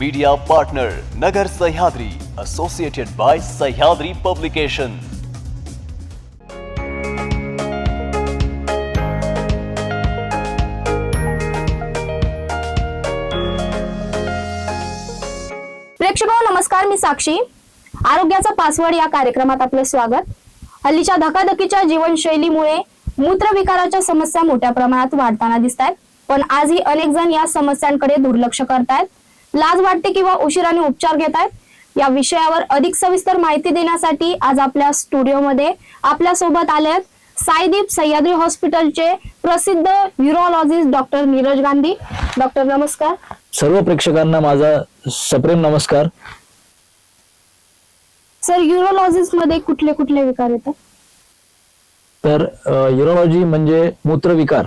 Media partner Nagar Sahyadri associated by Sahyadri publication प्रेक्षकांनो नमस्कार मी साक्षी. आरोग्याचा पासवर्ड या कार्यक्रमात आपले स्वागत. हल्लीच्या धकाधकीच्या जीवनशैलीमुळे मूत्रविकाराच्या समस्या मोठ्या प्रमाणात वाढताना दिसत आहेत पण आजही अनेक जण या समस्यांकडे दुर्लक्ष करतायत. लाज वाटते किंवा उशिराने उपचार घेत आहेत या विषयावर अधिक सविस्तर माहिती देण्यासाठी आज आपल्या स्टुडिओमध्ये आपल्यासोबत आले आहेत साईदीप सह्याद्री हॉस्पिटलचे प्रसिद्ध neurologist doctor Neeraj Gandhi. Doctor नमस्कार. सर्व प्रेक्षकांना माझा सप्रेम नमस्कार. सर युरोलॉजिस्टमध्ये कुठले कुठले विकार येतात? तर युरोलॉजी म्हणजे मूत्रविकार.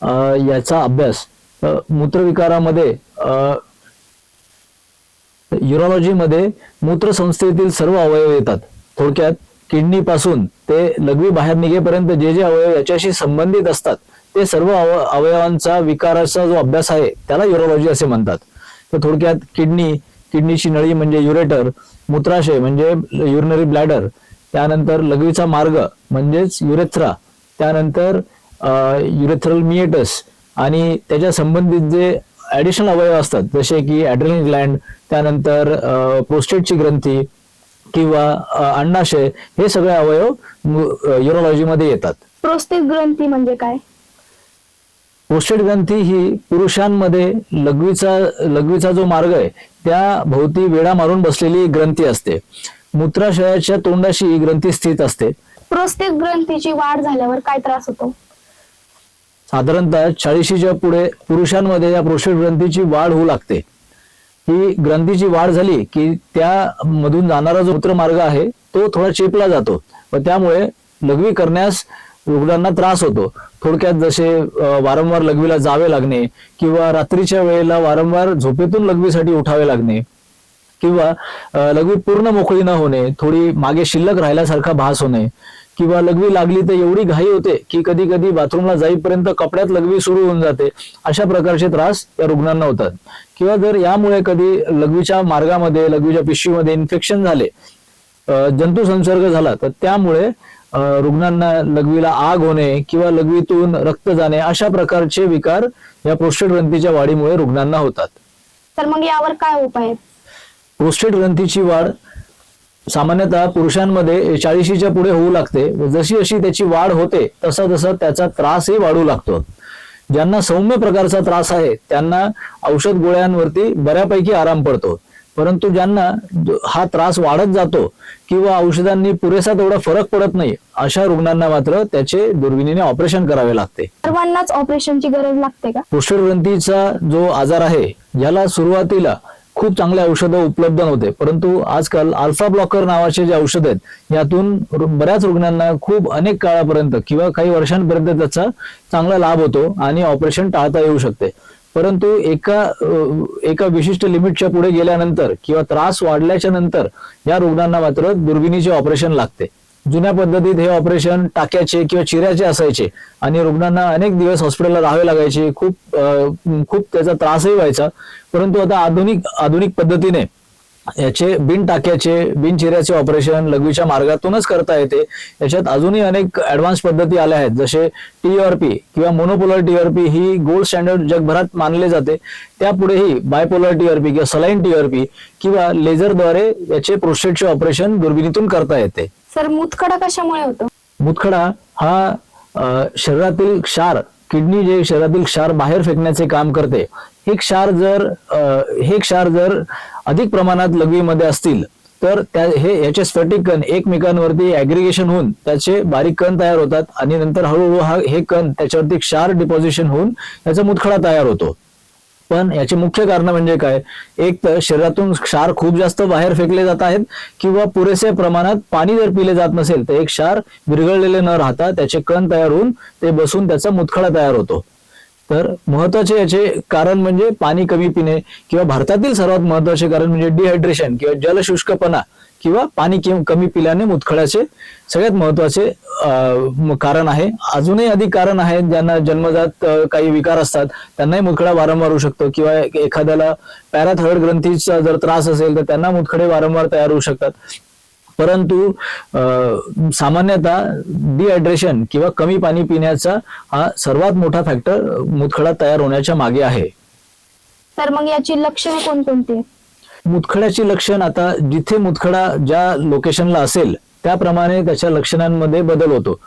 अ, याचा अभ्यास. अ, मूत्रविकारामध्ये युरोलॉजीमध्ये मूत्रसंस्थेतील सर्व अवयव येतात. थोडक्यात किडनी पासून ते लघवी बाहेर निघेपर्यंत जे जे अवयव याच्याशी संबंधित असतात ते सर्व अव अवयवांचा विकाराचा जो अभ्यास आहे त्याला युरोलॉजी असे म्हणतात. तर थोडक्यात किडनी किडनीची नळी म्हणजे युरेटर मूत्राशय म्हणजे युरिनरी ब्लॅडर त्यानंतर लघवीचा मार्ग म्हणजेच युरेथ्रा त्यानंतर युरेथ्रल मिएटस आणि त्याच्या संबंधित जे ऍडिशनल अवयव असतात. जसे की ऍड्रेलिन ग्लँड त्यानंतर प्रोस्टेटची ग्रंथी किंवा अंडाशय हे सगळे अवयव युरोलॉजीमध्ये येतात. प्रोस्टेट ग्रंथी म्हणजे काय? प्रोस्टेट ग्रंथी ही पुरुषांमध्ये लघवीचा लघवीचा जो मार्ग आहे त्या भोवती वेढा मारून बसलेली ग्रंथी असते. मूत्राशयाच्या तोंडाशी ही ग्रंथी स्थित असते. प्रोस्टेट ग्रंथीची वाढ झाल्यावर काय त्रास होतो? साधारणतः चाळीशीच्या पुढे पुरुषांमध्ये या प्रोस्टेट ग्रंथीची वाढ होऊ लागते. ही ग्रंथीची वाढ झाली की त्या मधून जाणारा जो मूत्रमार्ग आहे तो थोडा चेपला जातो व त्यामुळे लघवी करण्यास रुग्णांना त्रास होतो. थोडक्यात जसे वारंवार लघवीला जावे लागणे किंवा रात्रीच्या वेळेला वारंवार झोपेतून लघवीसाठी उठावे लागणे किंवा लघवी पूर्ण मोकळी न होणे थोडी मागे शिल्लक राहिल्यासारखा भास होणे किंवा लघवी लागली तर एवढी घाई होते की कधी कधी बाथरूमला जाईपर्यंत कपड्यात लघवी सुरू होऊन जाते. अशा प्रकारचे त्रास या रुग्णांना होतात. किंवा जर यामुळे कधी लघवीच्या मार्गामध्ये लघवीच्या पिशवीमध्ये इन्फेक्शन झाले जंतू संसर्ग झाला तर त्यामुळे रुग्णांना लघवीला आग होणे किंवा लघवीतून रक्त जाणे अशा प्रकारचे विकार या प्रोस्टेट ग्रंथीच्या वाढीमुळे रुग्णांना होतात. तर मग यावर काय उपाय? प्रोस्टेट ग्रंथीची वाढ सामान्यतः पुरुषांमध्ये चाळीशीच्या पुढे होऊ लागते. व जशी जशी त्याची वाढ होते तसा तसा त्याचा त्रासही वाढू लागतो. ज्यांना सौम्य प्रकारचा त्रास आहे त्यांना औषध गोळ्यांवरती बऱ्यापैकी आराम पडतो. परंतु ज्यांना हा त्रास वाढत जातो किंवा औषधांनी पुरेसा तेवढा फरक पडत नाही अशा रुग्णांना मात्र त्याचे दुर्बिणीने ऑपरेशन करावे लागते. सर्वांनाच ऑपरेशनची गरज लागते का? प्रोस्टेट ग्रंथीचा जो आजार आहे याला सुरुवातीला खूप चांगले औषधं उपलब्ध नव्हते. परंतु आजकाल अल्फा ब्लॉकर नावाचे जे औषध आहेत यातून रु- बऱ्याच रुग्णांना खूप अनेक काळापर्यंत किंवा काही वर्षांपर्यंत त्याचा चांगला लाभ होतो आणि ऑपरेशन टाळता येऊ शकते. परंतु एका एका विशिष्ट लिमिटच्या पुढे गेल्यानंतर किंवा त्रास वाढल्याच्या नंतर या रुग्णांना मात्र दुर्बिणीचे ऑपरेशन लागते. जुन्या पद्धतीत हे ऑपरेशन टाक्याचे किंवा चिऱ्याचे असायचे. आणि रुग्णांना अनेक दिवस हॉस्पिटलला राहावे लागायचे. खूप खूप त्याचा त्रासही व्हायचा. परंतु आता आधुनिक आधुनिक पद्धतीने याचे बिन टाक्याचे बिन चिऱ्याचे ऑपरेशन लघवीच्या मार्गातूनच करता येते. याच्यात अजूनही अनेक ऍडव्हान्स पद्धती आल्या आहेत. जसे टीआरपी किंवा मोनोपोलर टीआरपी ही गोल्ड स्टँडर्ड जगभरात मानले जाते. त्यापुढेही बायपोलर टीआरपी किंवा सलाईन टीआरपी किंवा लेझरद्वारे याचे प्रोस्टेटचे ऑपरेशन दुर्बिणीतून करता येते. सर मुतखडा कशामुळे होतो? मुतखडा हा अ, शरीरातील क्षार किडनी जे शरीरातील क्षार बाहेर फेकण्याचे काम करते हे क्षार जर अ, हे क्षार जर अधिक प्रमाणात लघवीमध्ये असतील तर त्या हे याचे स्फटिक कण एकमेकांवरती ऍग्रिगेशन होऊन त्याचे बारीक कण तयार होतात आणि नंतर हळूहळू हा हे कण त्याच्यावरती क्षार डिपॉझिशन होऊन त्याचा मुतखडा तयार होतो. पण याचे मुख्य कारण म्हणजे काय? एक तर शरीरातून क्षार खूप जास्त बाहेर फेकले जात आहेत किंवा पुरेसे प्रमाणात पाणी जर पिले जात नसेल तर एक क्षार विरघळलेले न राहता त्याचे कण तयार होऊन ते बसून त्याचा मुतखडा तयार होतो. तर महत्त्वाचे याचे कारण म्हणजे पाणी कमी पिणे किंवा भारतातील सर्वात महत्त्वाचे कारण म्हणजे डिहायड्रेशन किंवा जलशुष्कपणा. किंवा पाणी किंवा कमी पिल्याने मुतखड्याचे सगळ्यात महत्त्वाचे कारण आहे. अजूनही अधिक कारण आहेत ज्यांना जन्मजात काही विकार असतात त्यांनाही मुतखडा वारंवार होऊ शकतो. किंवा एखाद्याला पॅराथॉइड ग्रंथीचा जर त्रास असेल तर त्यांना मुतखडे वारंवार तयार होऊ शकतात. परंतु सामान्यतः डिहायड्रेशन किंवा कमी पाणी पिण्याचा हा सर्वात मोठा फॅक्टर मुतखडा तयार होण्याच्या मागे आहे. तर मग याची लक्षणे कोणकोणती आहेत? मुतखड्याची लक्षण आता जिथे मुतखडा ज्या लोकेशनला असेल त्याप्रमाणे त्याच्या लक्षणांमध्ये बदल होतो.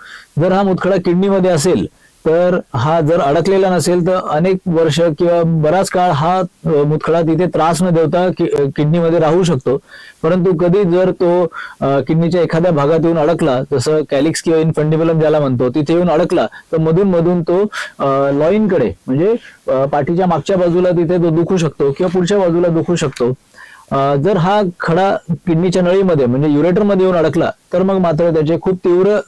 जर हा मुतखडा किडनीमध्ये असेल तर हा जर अडकलेला नसेल तर अनेक वर्ष किंवा बराच काळ हा मुतखडा तिथे त्रास न देवता कि- किडनीमध्ये राहू शकतो. परंतु कधी जर तो किडनीच्या एखाद्या भागात येऊन अडकला जसं कॅलिक्स किंवा इनफंडिबलम ज्याला म्हणतो तिथे येऊन अडकला तर मधून मधून तो लॉईनकडे म्हणजे पाठीच्या मागच्या बाजूला तिथे तो दुखू शकतो किंवा पुढच्या बाजूला दुखू शकतो. जर हा खडा किडनीच्या नळीमध्ये म्हणजे युरेटरमध्ये येऊन अडकला तर मग मात्र त्याचे खूप तीव्र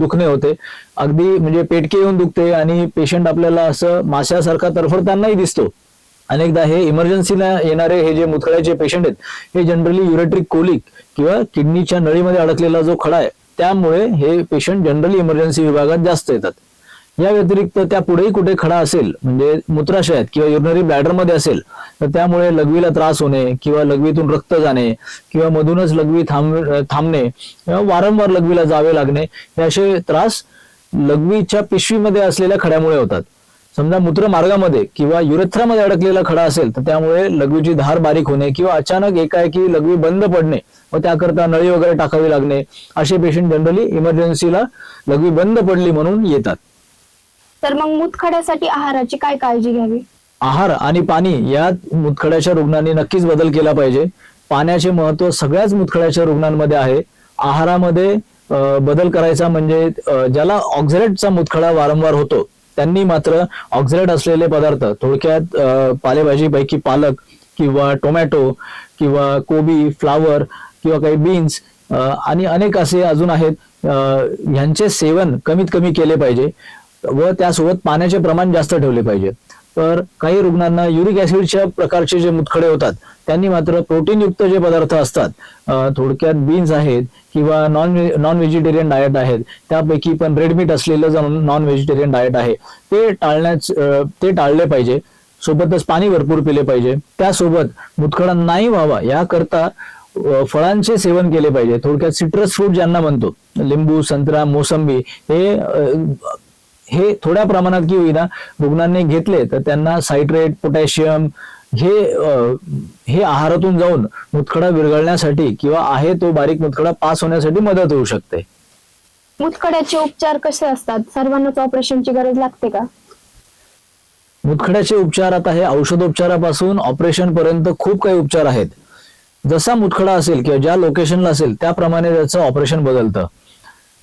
दुखणे होते. अगदी म्हणजे पेटके येऊन दुखते आणि पेशंट आपल्याला असं माश्यासारखा तरफडतानाही दिसतो. अनेकदा हे इमर्जन्सीला येणारे हे जे मुतखड्याचे पेशंट आहेत हे जनरली युरेट्रिक कोलिक किंवा किडनीच्या नळीमध्ये अडकलेला जो खडा आहे त्यामुळे हे पेशंट जनरली इमर्जन्सी विभागात जास्त येतात. या व्यतिरिक्त त्या पुढेही कुठे खडा असेल म्हणजे मूत्राशयात किंवा युरिनरी ब्लॅडरमध्ये असेल तर त्यामुळे लघवीला त्रास होणे किंवा लघवीतून रक्त जाणे किंवा मधूनच लघवी थांब थांबणे किंवा वारंवार लघवीला जावे लागणे हे असे त्रास लघवीच्या पिशवीमध्ये असलेल्या खड्यामुळे होतात. समजा मूत्रमार्गामध्ये किंवा युरेथ्रामध्ये अडकलेला खडा असेल तर त्यामुळे लघवीची धार बारीक होणे किंवा अचानक एकाएकी लघवी बंद पडणे व त्याकरता नळी वगैरे टाकावी लागणे असे पेशंट जनरली इमर्जन्सीला लघवी बंद पडली म्हणून येतात. तर मग मूतखड्यासाठी आहाराची काय काळजी घ्यावी? आहार आणि पाणी यात मुतखड्याच्या रुग्णांनी नक्कीच बदल केला पाहिजे. पाण्याचे महत्त्व सगळ्याच मुतखड्याच्या रुग्णांमध्ये आहे. आहारामध्ये बदल करायचा म्हणजे ज्याला ऑक्झरेटचा मुतखडा वारंवार होतो त्यांनी मात्र ऑक्झरेट असलेले पदार्थ थोडक्यात पालेभाजीपैकी पालक किंवा टोमॅटो किंवा कोबी फ्लावर किंवा काही बीन्स आणि अनेक असे अजून आहेत यांचे ह्यांचे सेवन कमीत कमी केले पाहिजे. व त्यासोबत पाण्याचे प्रमाण जास्त ठेवले पाहिजे. तर काही रुग्णांना युरिक ऍसिडच्या प्रकारचे जे मुतखडे होतात त्यांनी मात्र प्रोटीनयुक्त जे पदार्थ असतात थोडक्यात बीन्स आहेत किंवा नॉन नॉन व्हेजिटेरियन डाएट आहेत त्यापैकी पण रेडमीट असलेलं जे नॉन व्हेजिटेरियन डाएट आहे. ते टाळण्याच ते टाळले पाहिजे. सोबतच पाणी भरपूर पिले पाहिजे. त्यासोबत मुतखडा नाही व्हावा याकरता फळांचे सेवन केले पाहिजे. थोडक्यात सिट्रस फ्रूट ज्यांना म्हणतो लिंबू संत्रा मोसंबी हे हे थोड्या प्रमाणात की होईना रुग्णांनी घेतले तर त्यांना सायट्रेट पोटॅशियम हे हे आहारातून जाऊन मुतखडा विरघळण्यासाठी किंवा आहे तो बारीक मुतखडा पास होण्यासाठी मदत होऊ शकते. मूतखड्याचे उपचार कसे असतात? सर्वांनाच ऑपरेशनची गरज लागते का? मुतखड्याचे उपचार आता हे औषधोपचारापासून ऑपरेशन पर्यंत खूप काही उपचार आहेत. जसा मुतखडा असेल किंवा ज्या लोकेशनला असेल त्याप्रमाणे त्याचं ऑपरेशन बदलतं.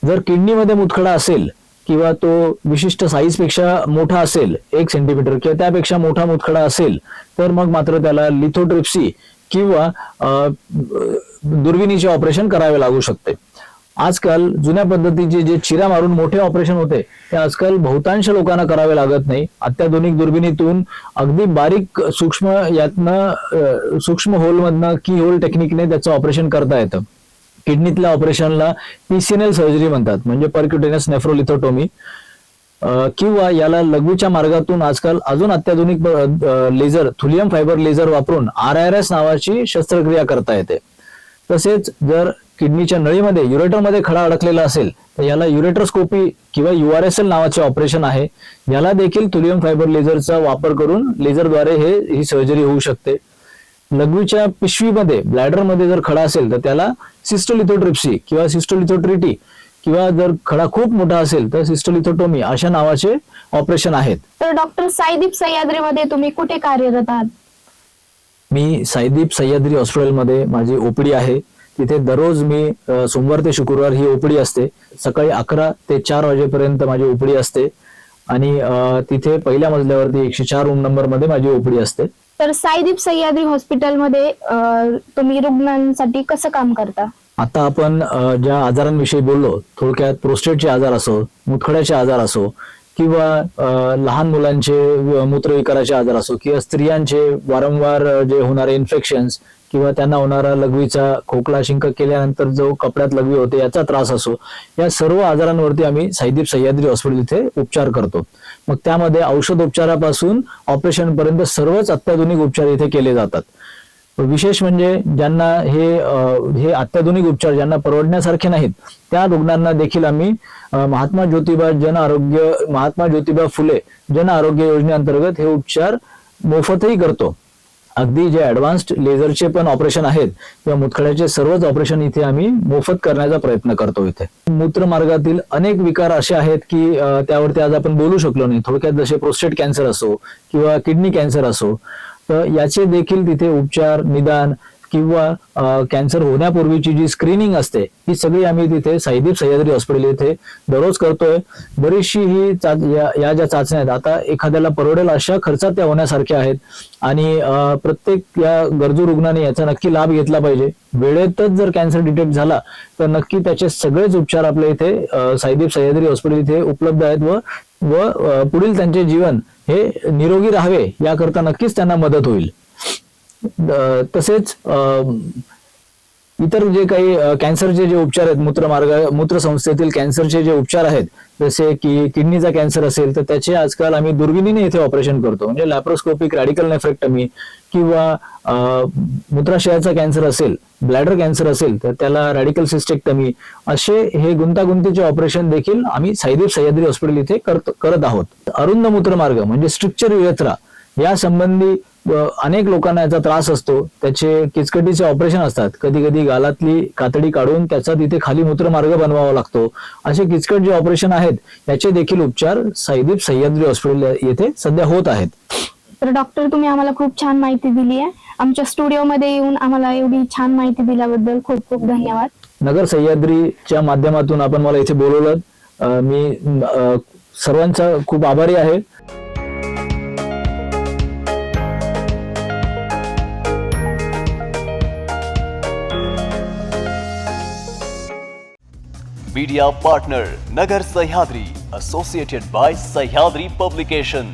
जर किडनीमध्ये मुतखडा असेल किंवा तो विशिष्ट साईजपेक्षा मोठा असेल एक सेंटीमीटर किंवा त्यापेक्षा मोठा मुतखडा असेल तर मग मात्र त्याला लिथोट्रिप्सी किंवा दुर्बिणीचे ऑपरेशन करावे लागू शकते. आजकाल जुन्या पद्धतीचे जे चिरा मारून मोठे ऑपरेशन होते ते आजकाल बहुतांश लोकांना करावे लागत नाही. अत्याधुनिक दुर्बिणीतून अगदी बारीक सूक्ष्म यातनं सूक्ष्म होलमधनं की होल टेक्निकने त्याचं ऑपरेशन करता येतं. किडनीतल्या ऑपरेशनला पीसीएनएल सर्जरी म्हणतात. म्हणजे परक्युटेनस नेफ्रोलिथोटोमी किंवा याला लघवीच्या मार्गातून आजकाल अजून अत्याधुनिक लेझर थुलियम फायबर लेझर वापरून आर आर एस नावाची शस्त्रक्रिया करता येते. तसेच जर किडनीच्या नळीमध्ये युरेटरमध्ये खडा अडकलेला असेल तर याला युरेटरस्कोपी किंवा युआरएसएल नावाचे ऑपरेशन आहे. याला देखील थुलियम फायबर लेझरचा वापर करून लेझरद्वारे हे ही सर्जरी होऊ शकते. लघवीच्या पिशवीमध्ये ब्लॅडरमध्ये जर खडा असेल तर त्याला सिस्टोलिथोट्रिप्सी किंवा सिस्टोलिथोट्रिटी किंवा जर खडा खूप मोठा असेल तर सिस्टोलिथोटोमी अशा नावाचे ऑपरेशन आहेत. तर डॉक्टर साईदीप सह्याद्रीमध्ये तुम्ही कुठे कार्यरत आहात? मी साईदीप सह्याद्री हॉस्पिटलमध्ये माझी ओपीडी आहे. तिथे दररोज मी सोमवार ते शुक्रवार ही ओपीडी असते. सकाळी अकरा ते चार वाजेपर्यंत माझी ओपीडी असते. आणि तिथे पहिल्या मजल्यावरती एकशे चार रूम नंबरमध्ये माझी ओपीडी असते. तर साईदीप सह्याद्री हॉस्पिटलमध्ये तुम्ही रुग्णांसाठी कसं काम करता? आता आपण ज्या आजारांविषयी बोललो थोडक्यात प्रोस्टेटचे आजार असो मुतखड्याचे आजार असो किंवा लहान मुलांचे मूत्रविकाराचे आजार असो किंवा स्त्रियांचे वारंवार जे होणारे इन्फेक्शन्स किंवा त्यांना होणारा लघवीचा खोकला शिंक केल्यानंतर जो कपड्यात लघवी होते याचा त्रास असो या सर्व आजारांवरती आम्ही साईदीप सह्याद्री हॉस्पिटल इथे उपचार करतो. मग त्यामध्ये औषधोपचारापासून ऑपरेशन पर्यंत सर्वच अत्याधुनिक उपचार इथे केले जातात. विशेष म्हणजे ज्यांना हे हे अत्याधुनिक उपचार ज्यांना परवडण्यासारखे नाहीत त्या रुग्णांना देखील आम्ही महात्मा ज्योतिबा जन आरोग्य महात्मा ज्योतिबा फुले जन आरोग्य योजनेअंतर्गत हे उपचार मोफतही करतो. अगदी जे ऍडव्हान्स्ड लेझरचे पण ऑपरेशन आहेत किंवा मुतखड्याचे सर्वच ऑपरेशन इथे आम्ही मोफत करण्याचा प्रयत्न करतो इथे. मूत्रमार्गातील अनेक विकार असे आहेत की त्यावरती आज आपण बोलू शकलो नाही. थोडक्यात जसे प्रोस्टेट कॅन्सर असो किंवा किडनी कॅन्सर असो तर याचे देखील तिथे उपचार निदान किंवा कॅन्सर होण्यापूर्वीची जी स्क्रीनिंग असते ही सगळी आम्ही तिथे साईदीप सह्याद्री हॉस्पिटल इथे दररोज करतोय. बरीचशी ही चा- या या ज्या चाचण्या आहेत आता एखाद्याला परवडेल अशा खर्चात त्या होण्यासारख्या आहेत. आणि प्रत्येक या गरजू रुग्णाने याचा नक्की लाभ घेतला पाहिजे. वेळेतच जर कॅन्सर डिटेक्ट झाला तर नक्की त्याचे सगळेच उपचार आपल्या इथे साईदीप सह्याद्री हॉस्पिटल इथे उपलब्ध आहेत व व पुढील त्यांचे जीवन हे निरोगी राहावे याकरता नक्कीच त्यांना मदत होईल. तसेच इतर जे काही कॅन्सरचे जे उपचार आहेत मूत्रमार्ग मूत्रसंस्थेतील कॅन्सरचे जे उपचार आहेत जसे की किडनीचा कॅन्सर असेल तर त्याचे आजकाल आम्ही दुर्बिणीने इथे ऑपरेशन करतो. म्हणजे लॅप्रोस्कोपिक रॅडिकल नेफ्रेक्टमी किंवा मूत्राशयाचा कॅन्सर असेल ब्लॅडर कॅन्सर असेल तर त्याला रॅडिकल सिस्टेक्टमी असे हे गुंतागुंतीचे ऑपरेशन देखील आम्ही साईदेव सह्याद्री हॉस्पिटल इथे करत करत आहोत. अरुंद मूत्रमार्ग म्हणजे स्ट्रिक्चर युरेथ्रा या संबंधी अनेक लोकांना याचा त्रास असतो. त्याचे किचकटीचे ऑपरेशन असतात. कधी कधी गालातली कातडी काढून त्याचा तिथे खाली मूत्रमार्ग बनवावा लागतो. असे किचकट जे ऑपरेशन आहेत याचे देखील उपचार साईदीप सह्याद्री हॉस्पिटल येथे सध्या होत आहेत. तर डॉक्टर तुम्ही आम्हाला खूप छान माहिती दिली आहे. आमच्या स्टुडिओमध्ये येऊन आम्हाला एवढी छान माहिती दिल्याबद्दल खूप खूप धन्यवाद. नगर सह्याद्रीच्या माध्यमातून आपण मला इथे बोलवलं. मी सर्वांचा खूप आभारी आहे. Media partner Nagar Sahyadri associated by Sahyadri publication